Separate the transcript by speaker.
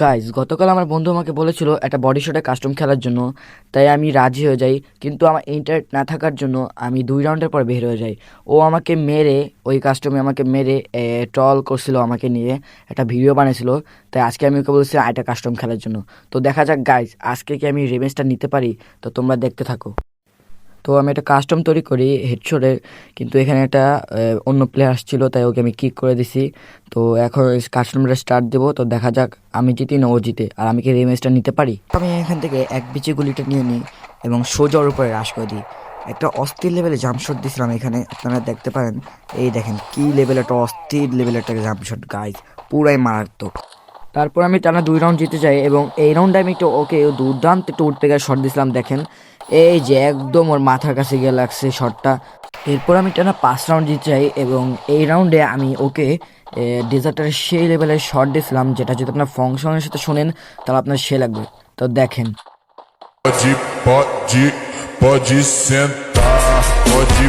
Speaker 1: Guys গতকাল আমার বন্ধু আমাকে বলেছিল একটা বডি শটে কাস্টম খেলার জন্য, তাই আমি রাজি হয়ে যাই। কিন্তু আমার ইন্টারনেট না থাকার জন্য আমি দুই রাউন্ডের পর বের হয়ে যাই। ও আমাকে মেরে, ওই কাস্টমে আমাকে মেরে ট্রল করছিল আমাকে নিয়ে, একটা ভিডিও বানিয়েছিল। তাই আজকে আমি ওকে বলছি একটা কাস্টম খেলার জন্য। তো দেখা যাক গাইজ আজকে কি আমি রেভেন্সটা নিতে পারি? তো তোমরা দেখতে থাকো। তো আমি একটা কাস্টম তৈরি করি হেডশটের কিন্তু এখানে একটা অন্য প্লেয়ার আসছিল তাই ওকে আমি কিক করে দিছি। তো এখন কাস্টমটা স্টার্ট দেবো তো দেখা যাক আমি জিতি না ও জিতে। আর আমি কি রেমেজটা নিতে পারি? আমি এখান থেকে এক বিচি গুলিটা নিয়ে নিই এবং সোজা ওর উপরে হ্রাস করে দিই। একটা অস্থির লেভেলে জাম্পশট দিছিলাম এখানে আপনারা দেখতে পারেন। এই দেখেন কি লেভেল একটা অস্থির লেভেলের একটা জাম্পশট গাইজ পুরাই মারাত্মক। তারপর আমি টানা দুই রাউন্ড জিতে যাই এবং এই রাউন্ডে আমি একটু ওকে দুর্দান্ত একটু উঠতে গিয়ে শট দিছিলাম দেখেন। এই যে একদম ওর মাথার কাছে গিয়ে লাগছে শটটা এরপর আমি টানা পাঁচ রাউন্ড দিতে চাই এবং এই রাউন্ডে আমি ওকে ডেজার্টের সেই লেভেলের শট দিয়েছিলাম যেটা যদি আপনার ফাংশনের সাথে শোনেন তাহলে আপনার সে লাগবে তো দেখেন
Speaker 2: Pode, pode, pode sentar. Pode.